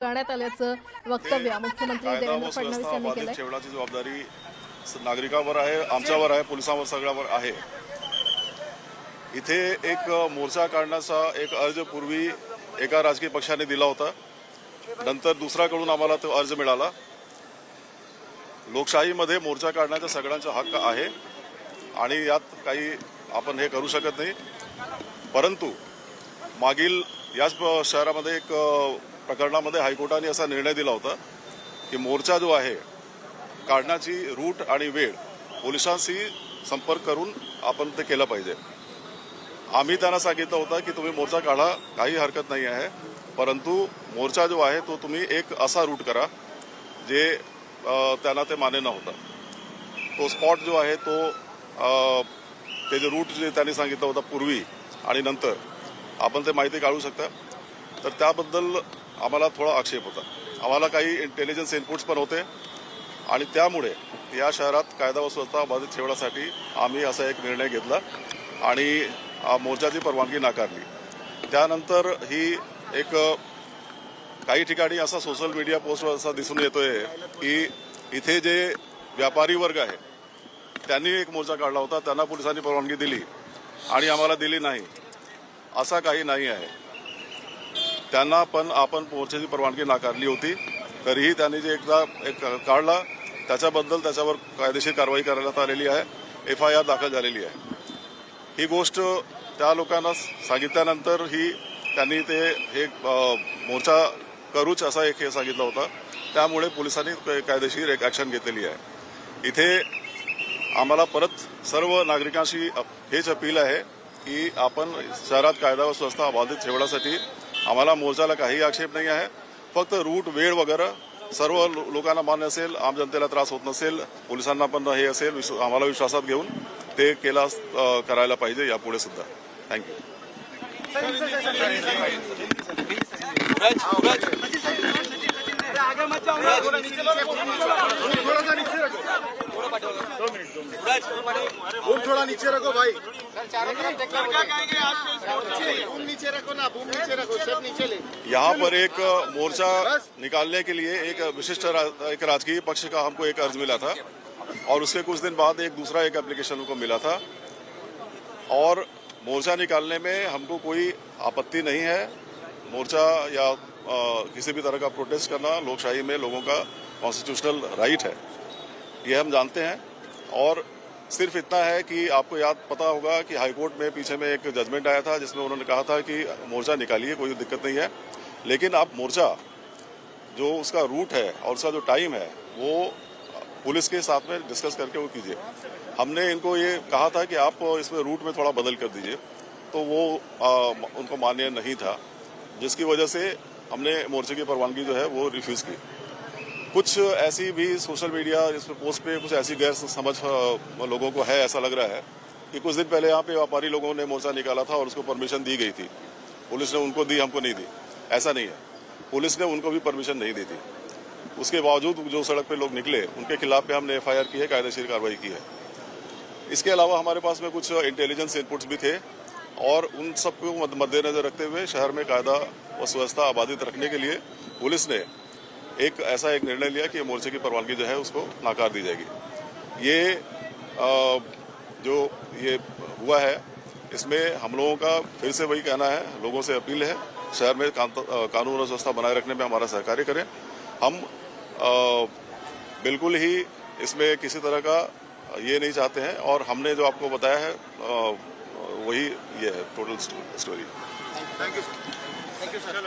करण्यात आल्याचं वक्तव्य मुख्यमंत्री देवेंद्र फडणवीस यांनी केलंय. ठेवण्याची जबाबदारी नागरिकांवर आहे आमच्यावर आहे पोलिसांवर सगळ्यावर आहे. इथे एक मोर्चा काढण्याचा एक अर्ज पूर्वी एका राजकीय पक्षाने दिला होता. नंतर दुसऱ्याकडून आम्हाला तो अर्ज मिळाला. लोकशाहीमध्ये मोर्चा काढण्याचा सगळ्यांचा हक्क आहे आणि यात काही आपण हे करू शकत नाही. परंतु मागील याच शहरामध्ये एक प्रकरणामध्ये हायकोर्टाने असा निर्णय दिला होता की मोर्चा जो आहे काढण्याची रूट आणि वेळ पोलिसांशी संपर्क करून आपण ते केलं पाहिजे. आम्ही त्यांना सांगितलं होतं की तुम्ही मोर्चा काढा काही हरकत नाही आहे. परंतु मोर्चा जो आहे तो तुम्ही एक असा रूट करा जे त्यांना ते मान्य नव्हतं. तो स्पॉट जो आहे तो ते जे रूट जे त्यांनी सांगितलं होतं पूर्वी आणि नंतर आपण ते माहिती काढू शकता. तर त्याबद्दल आम्हाला थोडा आक्षेप होता. आम्हाला काही इंटेलिजन्स इनपुट्स पण होते आणि त्यामुळे या शहरात कायदा व सुव्यवस्था बाधित ठेवण्यासाठी आम्ही असा एक निर्णय घेतला आणि मोर्चाची परवानगी नाकारली. त्यानंतर ही एक काही ठिकाणी असा सोशल मीडिया पोस्टवर असा दिसून येतोय की इथे जे व्यापारी वर्ग आहे त्यांनी एक मोर्चा काढला होता त्यांना पोलिसांनी परवानगी दिली आणि आम्हाला दिली नाही. असा काही नाही आहे. त्यांना पण आपण मोर्चाची परवानगी नाकारली होती. तरीही त्यांनी जे एकदा एक काढला त्याच्याबद्दल त्याच्यावर कायदेशीर कारवाई करण्यात आलेली आहे. एफ आय आर दाखल झालेली आहे. ही गोष्ट त्या लोकांना सांगितल्यानंतर ही त्यांनी ते एक मोर्चा करूच असा एक हे सांगितलं होता. त्यामुळे पोलिसांनी कायदेशीर एक ॲक्शन घेतलेली आहे. इथे आम्हाला परत सर्व नागरिकांशी अप- हेच अपील आहे की आपण शहरात कायदा व सुव्यवस्था बाधित ठेवण्यासाठी आम्हाला मोर्चाला काही आक्षेप नाही आहे. फक्त रूट वेळ वगैरे सर्व लोकांना मान्य असेल आम जनतेला त्रास होत नसेल पोलिसांना पण हे असेल आम्हाला विश्वासात घेऊन ते केला करायला पाहिजे यापुढे सुद्धा. थँक्यू बूम थोड़ा नीचे रखो भाई। नीचे रखो ना बूम नीचे रखो सब नीचे ले। यहाँ पर एक मोर्चा निकालने के लिए एक विशिष्ट एक राजकीय पक्ष का हमको एक अर्ज़ मिला था और उसके कुछ दिन बाद एक दूसरा एक एप्लीकेशन हमको मिला था। और मोर्चा निकालने में हमको कोई आपत्ति नहीं है। मोर्चा या किसी भी तरह का प्रोटेस्ट करना लोकशाही में लोगों का कॉन्स्टिट्यूशनल राइट है। ये हम जानते हैं। और सिर्फ़ इतना है कि आपको याद पता होगा कि हाईकोर्ट में पीछे में एक जजमेंट आया था जिसमें उन्होंने कहा था कि मोर्चा निकालिए कोई दिक्कत नहीं है। लेकिन आप मोर्चा जो उसका रूट है और उसका जो टाइम है वो पुलिस के साथ में डिस्कस करके वो कीजिए। हमने इनको ये कहा था कि आप इसमें रूट में थोड़ा बदल कर दीजिए। तो वो आ, उनको मान्य नहीं था जिसकी वजह से हमने मोर्चे की परवानगी जो है वो रिफ्यूज की। कुछ ऐसी भी सोशल मीडिया इस पे पोस्ट पे कुछ ऐसी गैर समझ लोगों को है, ऐसा लग रहा है कि कुछ दिन पहले यहाँ पे व्यापारी लोगों ने मोर्चा निकाला था और उसको परमिशन दी गई थी। पुलिस ने उनको दी, हमको नहीं दी। ऐसा नहीं है। पुलिस ने उनको भी परमिशन नहीं दी थी। उसके बावजूद जो सड़क पे लोग निकले, उनके खिलाफ पे हमने एफआईआर की है, कायदेशीर कार्रवाई की है। इसके अलावा हमारे पास में कुछ इंटेलिजेंस इनपुट्स भी थे और उन सबको मद्देनजर रखते हुए शहर में कायदा और सुव्यवस्था आबादित रखने के लिए पुलिस ने एक ऐसा एक निर्णय लिया कि मोर्चे की परवानगी जो है उसको नाकार दी जाएगी। ये अ, जो ये हुआ है इसमें हम लोगों का फिर से वही कहना है लोगों से अपील है शहर में कानून और व्यवस्था बनाए रखने में हमारा सहकार्य करें। हम अ, बिल्कुल ही इसमें किसी तरह का ये नहीं चाहते हैं और हमने जो आपको बताया है वही ये है total story thank you thank you sir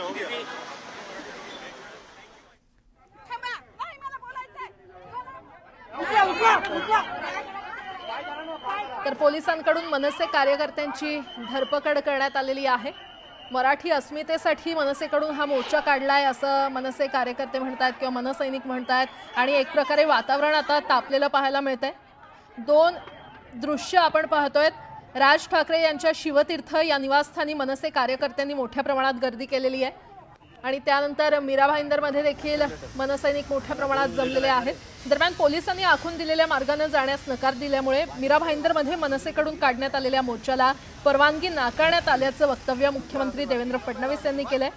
तर पोलिसांकडून मनसे कार्यकर्त्यांची धरपकड करण्यात आलेली आहे. मराठी अस्मितेसाठी मनसेकडून हा मोर्चा काढला आहे असं मनसे कार्यकर्ते म्हणतात किंवा मनसैनिक म्हणतात आणि एक प्रकारे वातावरण आता तापलेलं पाहायला मिळतंय. दोन दृश्य आपण पाहतोय राज ठाकरे यांच्या शिवतीर्थ या निवासस्थानी मनसे कार्यकर्त्यांनी मोठ्या प्रमाणात गर्दी केलेली आहे. आणि त्यानंतर मीरा भाईंदरमध्ये देखील मनसैनिक मोठ्या प्रमाणात जमलेले आहेत. दरम्यान पोलिसांनी आखून दिलेल्या मार्गाने जाण्यास नकार दिल्यामुळे मीरा भाईंदरमध्ये मनसेकडून काढण्यात आलेल्या मोर्चाला परवानगी नाकारण्यात आल्याचं वक्तव्य मुख्यमंत्री देवेंद्र फडणवीस यांनी केलंय.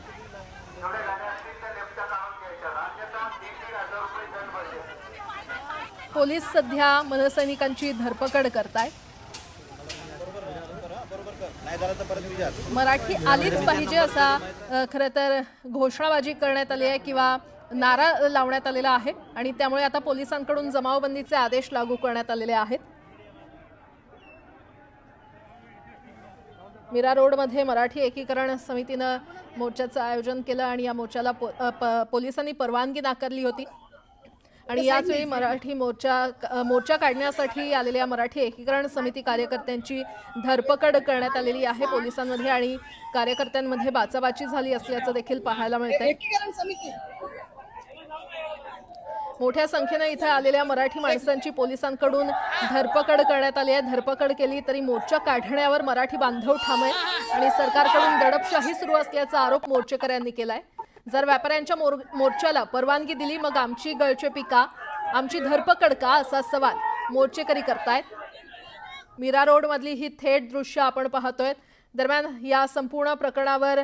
पोलीस सध्या मनसैनिकांची धरपकड करतायत. मराठी आलीच पाहिजे असा अ, खरं तर घोषणाबाजी करण्यात आली आहे किंवा नारा लावण्यात आलेला आहे आणि त्यामुळे आता पोलिसांकडून जमावबंदीचे आदेश लागू करण्यात आलेले आहेत. मीरा रोडमध्ये मराठी एकीकरण समितीनं मोर्चाचं आयोजन केलं आणि या मोर्चाला पो- प- पोलिसांनी परवानगी नाकारली होती. आणि याचवेळी मराठी मोर्चा मोर्चा काढण्यासाठी आलेल्या मराठी एकीकरण समिती कार्यकर्त्यांची धरपकड करण्यात आलेली आहे पोलिसांमध्ये आणि कार्यकर्त्यांमध्ये बाचाबाची झाली असल्याचं देखील पाहायला एकीकरण समिती. मोठ्या संख्येनं इथं आलेल्या मराठी माणसांची पोलिसांकडून धरपकड करण्यात आली आहे. धरपकड केली तरी मोर्चा काढण्यावर मराठी बांधव ठाम आहे आणि सरकारकडून दडपशाही सुरू असल्याचा आरोप मोर्चेकऱ्यांनी केलाय. जर व्यापाऱ्यांच्या मोर मोर्चाला परवानगी दिली मग आमची गळचेपी का आमची धरपकड का असा सवाल मोर्चेकरी करतायत. मीरा रोडमधली ही थेट दृश्य आपण पाहतोय. दरम्यान या संपूर्ण प्रकरणावर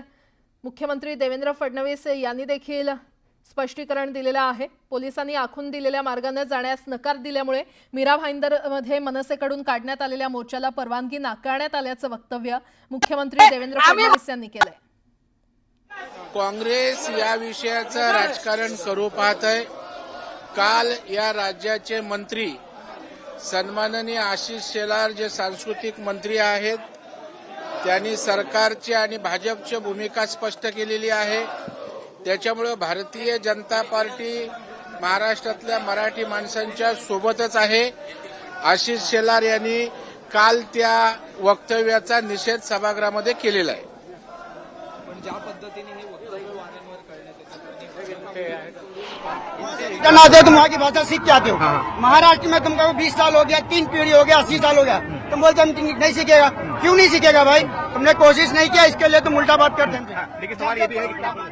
मुख्यमंत्री देवेंद्र फडणवीस यांनी देखील स्पष्टीकरण दिलेलं आहे. पोलिसांनी आखून दिलेल्या मार्गाने जाण्यास नकार दिल्यामुळे मीरा भाईंदरमध्ये मनसेकडून काढण्यात आलेल्या मोर्चाला परवानगी नाकारण्यात आल्याचं वक्तव्य मुख्यमंत्री देवेंद्र फडणवीस यांनी केलंय. काँग्रेस या विषयाचं राजकारण करू पाहत आहे काल या राज्याचे मंत्री सन्माननीय आशिष शेलार जे सांस्कृतिक मंत्री आहेत त्यांनी सरकारची आणि भाजपची भूमिका स्पष्ट केलेली आहे. त्याच्यामुळे भारतीय जनता पार्टी महाराष्ट्रातल्या मराठी माणसांच्या सोबतच आहे. आशिष शेलार यांनी काल त्या वक्तव्याचा निषेध सभागृहामध्ये केलेला आहे. दे तुम वहाँ की भाषा सीख के आते हो। महाराष्ट्र में तुमको बीस साल हो गया तीन पीढ़ी हो गया अस्सी साल हो गया। तुम बोलते हम नहीं सीखेगा। क्यों नहीं सीखेगा भाई? तुमने कोशिश नहीं किया इसके लिए तुम उल्टा बात करते हैं। लेकिन सवाल ये भी है दाखव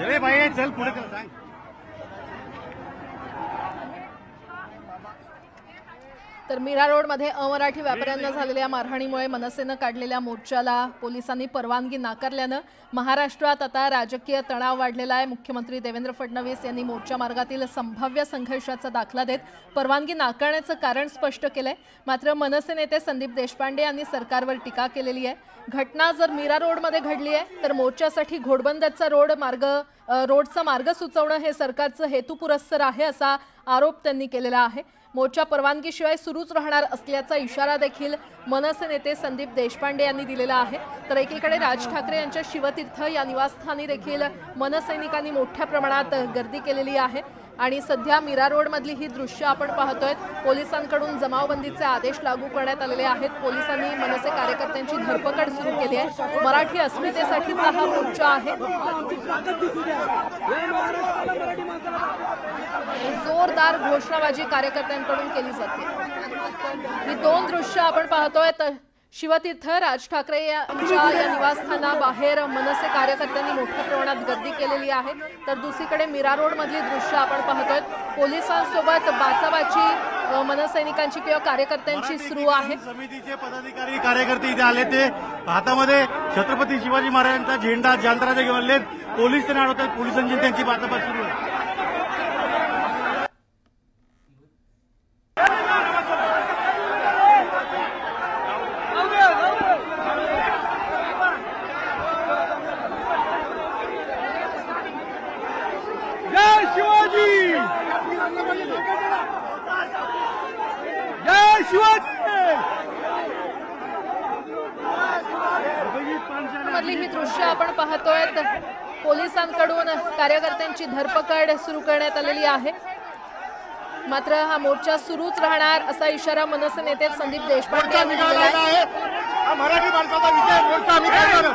चले भाई चल पुढे चल सांग। तर मीरा रोडमध्ये अमराठी व्यापाऱ्यांना झालेल्या मारहाणीमुळे मनसेनं काढलेल्या मोर्चाला पोलिसांनी परवानगी नाकारल्यानं महाराष्ट्रात आता राजकीय तणाव वाढलेला आहे. मुख्यमंत्री देवेंद्र फडणवीस यांनी मोर्चा मार्गातील संभाव्य संघर्षाचा दाखला देत परवानगी नाकारण्याचं कारण स्पष्ट केलंय. मात्र मनसे नेते संदीप देशपांडे यांनी सरकारवर टीका केलेली आहे. घटना जर मीरा रोडमध्ये घडली आहे तर मोर्चासाठी घोडबंदरचा रोड मार्ग रोडचा मार्ग सुचवणं हे सरकारचं हेतुपुरस्सर आहे असा आरोप त्यांनी केलेला आहे. मोर्चा परवानगीशिवाय सुरूच राहणार असल्याचा इशारा देखील मनसे नेते संदीप देशपांडे यांनी दिलेला आहे. तर एकीकडे राज ठाकरे यांच्या शिवतीर्थ या निवासस्थानी देखील मनसैनिकांनी मोठ्या प्रमाणात गर्दी केलेली आहे. आणि सध्या मीरा रोडमधली ही दृश्य आपण पाहतोय. पोलिसांकडून जमावबंदीचे आदेश लागू करण्यात आलेले आहेत. पोलिसांनी मनसे कार्यकर्त्यांची धरपकड सुरू केली आहे. मराठी अस्मितेसाठीचा हा मोर्चा आहे. जोरदार घोषणाबाजी कार्यकर्त्यांकडून केली जाते. ही दोन दृश्य आपण पाहतोय. तर शिवतीर्थ राज ठाकरे यांच्या या निवासस्थानाबाहेर मनसे कार्यकर्त्यांनी मोठ्या प्रमाणात गर्दी केलेली आहे. तर दुसरीकडे मीरा रोड मधली दृश्य आपण पाहतोय. पोलिसांसोबत बाचाबाची मनसैनिकांची किंवा कार्यकर्त्यांची सुरू आहे. समितीचे पदाधिकारी कार्यकर्ते इथे आले ते हातामध्ये छत्रपती शिवाजी महाराजांचा झेंडा जांतराचे घेऊन आले पोलीस त्यांना अडवतात पोलिसांची त्यांची बाताबात सुरू आहे जय शिवाजी जय शिवाजी मधली ही दृश्य आपण पाहतोय तर पोलिसांकडून कार्यकर्त्यांची धरपकड सुरू करण्यात आलेली आहे. मात्र हा मोर्चा सुरूच राहणार असा इशारा मनसे नेते संदीप देशपांडे यांनी दिलेला आहे. मराठी माणसाचा विजय मोर्चा आम्ही काढणार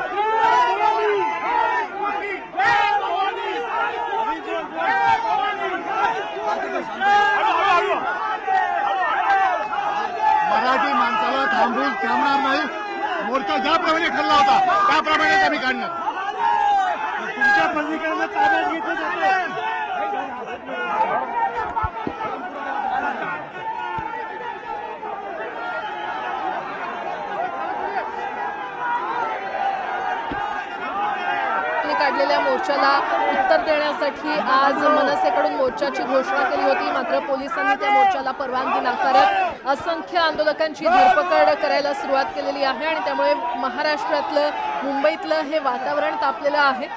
मराठी माणसाला थांबून थांबणार नाही. मोर्चा ज्याप्रमाणे ठरला होता त्याप्रमाणे आम्ही काढणार. तुमच्या पत्रिकांना ताब्यात घेतलं जातं. काढलेल्या मोर्चाला उत्तर देण्यासाठी आज मनसेकडून मोर्चाची घोषणा केली होती. मात्र पोलिसांनी त्या मोर्चाला परवानगी नाकारत असंख्य आंदोलकांची धरपकड करायला सुरुवात केलेली आहे आणि त्यामुळे महाराष्ट्रातलं मुंबईतलं हे वातावरण तापलेलं आहे.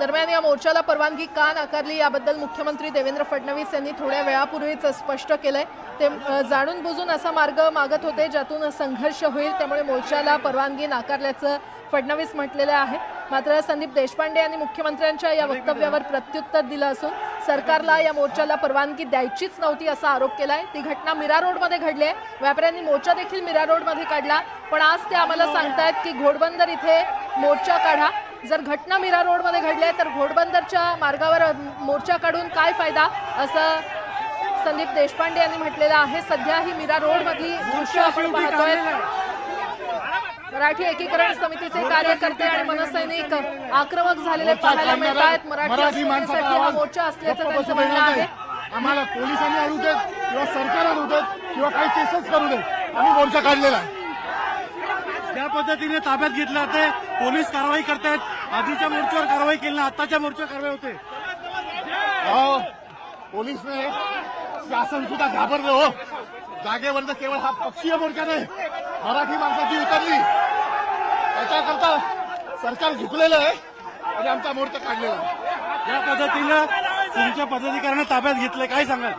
दरम्यान या मोर्चाला परवानगी का नाकारली याबद्दल मुख्यमंत्री देवेंद्र फडणवीस यांनी थोड्या वेळापूर्वीच स्पष्ट केलंय. ते जाणून बुजून असा मार्ग मागत होते ज्यातून संघर्ष होईल त्यामुळे मोर्चाला परवानगी नाकारल्याचं फडणवीस म्हटलेलं आहे. मात्र संदीप देशपांडे यांनी मुख्यमंत्र्यांच्या या वक्तव्यावर प्रत्युत्तर दिलं असून सरकारला या मोर्चाला परवानगी द्यायचीच नव्हती असा आरोप केलाय. ती घटना मीरा रोडमध्ये घडली आहे. व्यापाऱ्यांनी मोर्चा देखील मीरा रोडमध्ये काढला. पण आज ते आम्हाला सांगतायत की घोडबंदर इथे मोर्चा काढा. जर घटना मीरा रोडमध्ये घडली आहे तर घोडबंदरच्या मार्गावर मोर्चा काढून काय फायदा? असं संदीप देशपांडे यांनी म्हटलेलं आहे. सध्या ही मीरा रोडमधली दृश्य आपण पाहतोय. मराठी एकीकरण समितीचे कार्यकर्ते आणि मनसैनिक आक्रमक झालेले पाहायला मिळत आहेत मराठी हा मोर्चा असल्याचं त्यांचं म्हणणं आहे. आम्हाला पोलिसांनी आणू देत किंवा सरकार आणू देत किंवा काही केसेस करू देत. आम्ही मोर्चा काढलेला आहे. पद्धतीने ताब्यात घेतलं जाते पोलीस कारवाई करतायत. आधीच्या मोर्चावर कारवाई केली ना आताच्या मोर्चावर कारवाई होते. पोलीसने शासन सुद्धा घाबरलं हो. जागेवर केवळ हा पक्षीय मोर्चा नाही मराठी माणसाची उतरली. त्याच्याकरता सरकार झुकलेलं आहे आणि आमचा मोर्चा काढलेला आहे. ज्या पद्धतीनं तुमच्या पदाधिकाऱ्यांना ताब्यात घेतलंय काय सांगाल?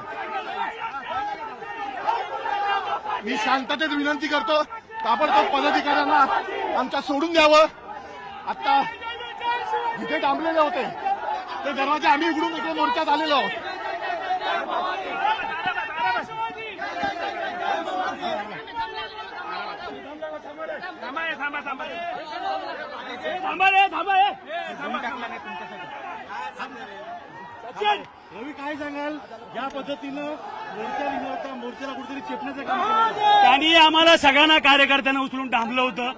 मी शांततेत विनंती करतो ताबडतोब पदाधिकाऱ्यांना आमच्या सोडून द्यावं. आता जिथे थांबलेले होते. ते दरवाजे आम्ही उघडून इकडे मोर्चात आलेलो आहोत. रवी काय सांगाल? ज्या पद्धतीनं मोर्चा लिहिला होता मोर्चाला कुठेतरी चेपण्याचं काम केलं त्यांनी आम्हाला सगळ्यांना कार्यकर्त्यांना उचलून डांबलं होतं.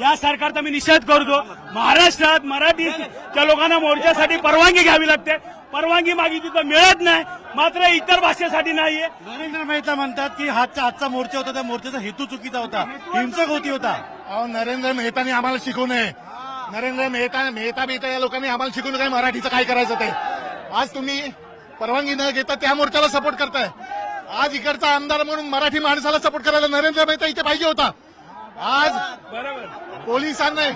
या सरकारचा मी निषेध करतो. महाराष्ट्रात मराठीच्या लोकांना मोर्चासाठी परवानगी घ्यावी लागते. परवानगी मागितली तर मिळत नाही. मात्र इतर भाषेसाठी नाहीये. नरेंद्र मेहता म्हणतात की हातचा आजचा मोर्चा होता त्या मोर्चाचा हेतू चुकीचा होता. हिंसक होती होता. अहो नरेंद्र मेहतानी आम्हाला शिकवू नये. नरेंद्र मेहता मेहता मेहता या लोकांनी आम्हाला शिकवलं काय मराठीचं काय करायचं ते? आज तुम्ही परवानगी न घेता त्या मोर्चाला सपोर्ट करताय. आज इकडचा आमदार म्हणून मराठी माणसाला सपोर्ट करायला नरेंद्र मेहता इथे पाहिजे होता. आज पोलिसांनी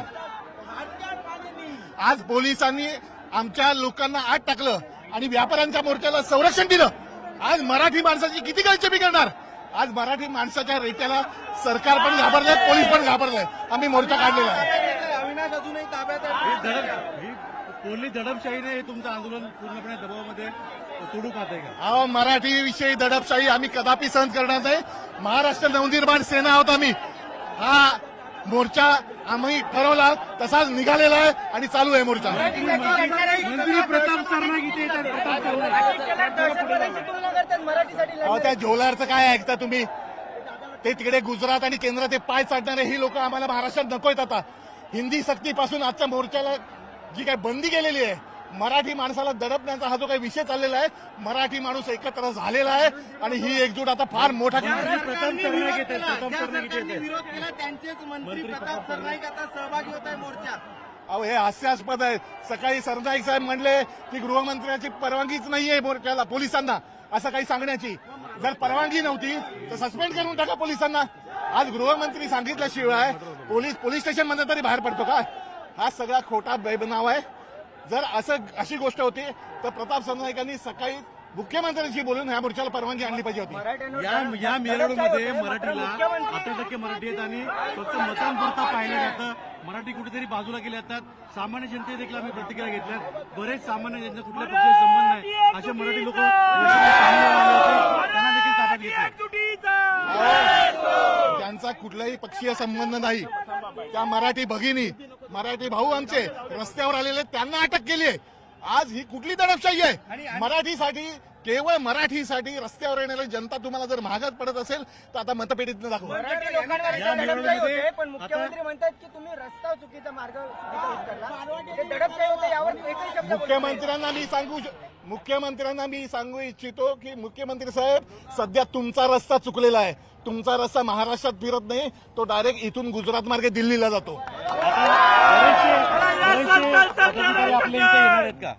आज पोलिसांनी आमच्या लोकांना आत टाकलं आणि व्यापाऱ्यांच्या मोर्चाला संरक्षण दिलं. आज मराठी माणसाची किती गळचेपी करणार? आज मराठी माणसाच्या रेट्याला सरकार पण घाबरलंय पोलीस पण घाबरलंय. आम्ही मोर्चा काढलेला आहे. पोलीस दडपशाहीने हे तुमचं आंदोलन पूर्णपणे दबावामध्ये तोडू पाहत आहे का? अहो मराठी विषयी दडपशाही आम्ही कदापि सहन करणार नाही. महाराष्ट्र नवनिर्माण सेना आहोत आम्ही. हा मोर्चा आम्ही ठरवला तसाच निघालेला आहे आणि चालू आहे मोर्चा. मंत्री प्रताप सरनाईक इथे येतात प्रताप अहो त्या झोलारचं काय ऐकता तुम्ही? ते तिकडे गुजरात आणि केंद्रात ते पाय चाटणारे ही लोक आम्हाला महाराष्ट्रात नकोयत आता. हिंदी सक्तीपासून आजच्या मोर्चाला जी काही बंदी केलेली आहे मराठी माणसाला दडपण्याचा हा जो काही विषय चाललेला आहे मराठी माणूस एकत्र झालेला आहे आणि ही एकजूट आता फार मोठा मंत्री प्रताप सरनाईक येत आहेत प्रताप सरनाईक इथे येत आहेत विरोध केला त्यांचेच मंत्री प्रताप सरनाईक आता सहभागी होत आहे मोर्चात. अहो हे हास्यास्पद आहे. सकाळी सरनाईक साहेब म्हणले की गृहमंत्र्याची परवानगीच नाहीये मोर्चाला पोलिसांना असं काही सांगण्याची. जर परवानगी नव्हती तर सस्पेंड करून टाका पोलिसांना. आज गृहमंत्री सांगितल्याशिवाय पोलीस पोलीस स्टेशनमध्ये तरी बाहेर पडतो का? हा सगळा खोटा बेबनाव आहे. जर असं अशी गोष्ट होती तर प्रताप सरनाईकांनी सकाळी मुख्यमंत्र्यांशी बोलून ह्या मोर्चाला परवानगी आणली पाहिजे होती. या या मेरडमध्ये मराठीला अठरा टक्के मराठी आहेत आणि फक्त मतांपुरता पाहिलं जातं. मराठी कुठेतरी बाजूला केले जातात सामान्य जनते देखील आम्ही प्रतिक्रिया घेतल्या बरेच सामान्य ज्यांचा कुठल्या पक्षाशी संबंध नाही. असे मराठी लोक त्यांना देखील ताब्यात घेतलं त्यांचा कुठलाही पक्षीय संबंध नाही. त्या मराठी भगिनी मराठी भाऊ आमचे रस्त्यावर आलेले त्यांना अटक केली आहे. आज ही कुठली दडपशाही आहे? मराठीसाठी केवळ मराठीसाठी रस्त्यावर येणारी जनता तुम्हाला जर महागात पडत असेल तर आता मतपेटीत दाखवा. मराठी लोकांवर या मिरवणुकीमध्ये होते पण आता- मुख्यमंत्री म्हणतात की तुम्ही रस्ता चुकीचा मार्ग चुकीचा उचलला हे दडपशाही होते यावर एकही शब्द बोलत नाही. मुख्यमंत्र्यांना मी सांगू मुख्यमंत्र्यांना मी सांगू इच्छितो की मुख्यमंत्री साहेब सध्या तुमचा रस्ता चुकलेला आहे. तुमचा रस्ता महाराष्ट्रात फिरत नाही तो डायरेक्ट इथून गुजरात मार्गे दिल्लीला जातो. बरेचसे पदाधिकारी आपल्या इथे येणार आहेत का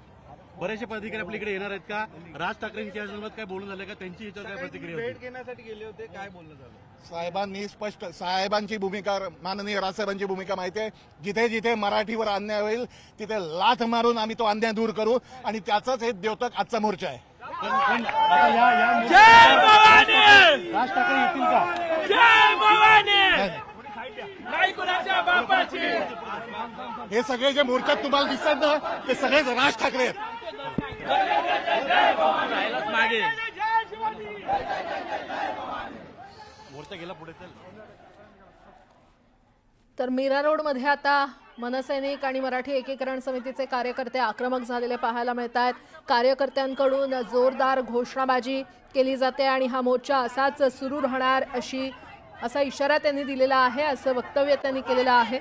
बरेचसे पदाधिकारी आपल्या इकडे येणार आहेत का? राज ठाकरेंच्या संदर्भात काय बोलणं झालं का? त्यांची याच्यावर काय प्रतिक्रिया होती? साहेबांनी स्पष्ट साहेबांची भूमिका माननीय राजसाहेबांची भूमिका माहिती आहे. जिथे जिथे मराठीवर अन्याय होईल तिथे लाथ मारून आम्ही तो अन्याय दूर करू आणि त्याचाच हे द्योतक आजचा मोर्चा आहे. पण पण आता या या मोर्चात राज ठाकरे येतील का हे सगळे जे मोर्चात तुम्हाला दिसतात ना ते सगळेच राज ठाकरे आहेत. मोर्चा गेला पुढे चल तर मीरा रोडमध्ये आता मनसैनिक आणि मराठी एकीकरण समितीचे कार्यकर्ते आक्रमक झालेले पाहायला मिळत आहेत कार्यकर्त्यांकडून जोरदार घोषणाबाजी केली जाते आणि हा मोर्चा असाच सुरू राहणार अशी असा इशारा त्यांनी दिलेला आहे असं वक्तव्य त्यांनी केलेलं आहे.